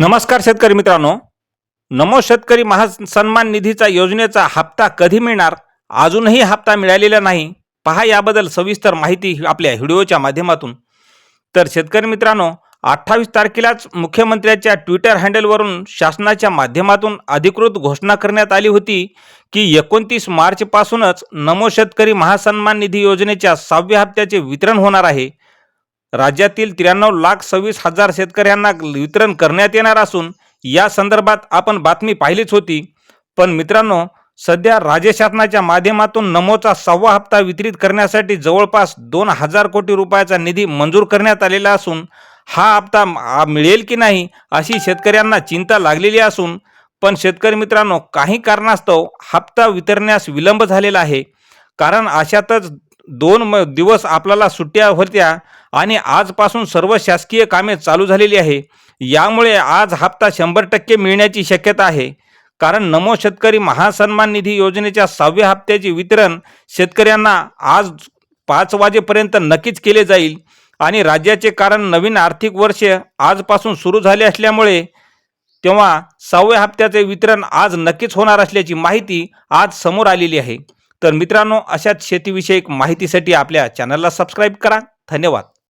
नमस्कार शेतकरी मित्रांनो. नमो शेतकरी महासन्मान निधीचा योजनेचा हप्ता कधी मिळणार? अजूनही हप्ता मिळालेला नाही. पहा याबद्दल सविस्तर माहिती आपल्या व्हिडिओच्या माध्यमातून. तर शेतकरी मित्रांनो अठ्ठावीस तारखेलाच मुख्यमंत्र्यांच्या ट्विटर हँडलवरून शासनाच्या माध्यमातून अधिकृत घोषणा करण्यात आली होती की एकोणतीस मार्चपासूनच नमो शेतकरी महासन्मान निधी योजनेच्या सहाव्या हप्त्याचे वितरण होणार आहे. राज्यातील त्र्याण्णव लाख सव्वीस हजार शेतकऱ्यांना वितरण करण्यात येणार असून या संदर्भात आपण बातमी पाहिलीच होती. पण मित्रांनो सध्या राज्य शासनाच्या माध्यमातून नमोचा सहावा हप्ता वितरित करण्यासाठी जवळपास दोन हजार कोटी रुपयाचा निधी मंजूर करण्यात आलेला असून हा हप्ता मिळेल की नाही अशी शेतकऱ्यांना चिंता लागलेली असून पण शेतकरी मित्रांनो काही कारणास्तव हप्ता वितरण्यास विलंब झालेला आहे. कारण अशातच दोन म दिवस आपल्याला सुट्ट्या होत्या आणि आजपासून सर्व शासकीय कामे चालू झालेली आहे. यामुळे आज हप्ता शंभर टक्के मिळण्याची शक्यता आहे. कारण नमो शेतकरी महासन्मान निधी योजनेच्या सहाव्या हप्त्याचे वितरण शेतकऱ्यांना आज पाच वाजेपर्यंत नक्कीच केले जाईल. आणि राज्याचे कारण नवीन आर्थिक वर्ष आजपासून सुरू झाले असल्यामुळे तेव्हा सहाव्या हप्त्याचे वितरण आज नक्कीच होणार असल्याची माहिती आज समोर आलेली आहे. तर मित्रांनो अशाच शेतीविषयक माहितीसाठी आपल्या चॅनलला सबस्क्राईब करा. धन्यवाद.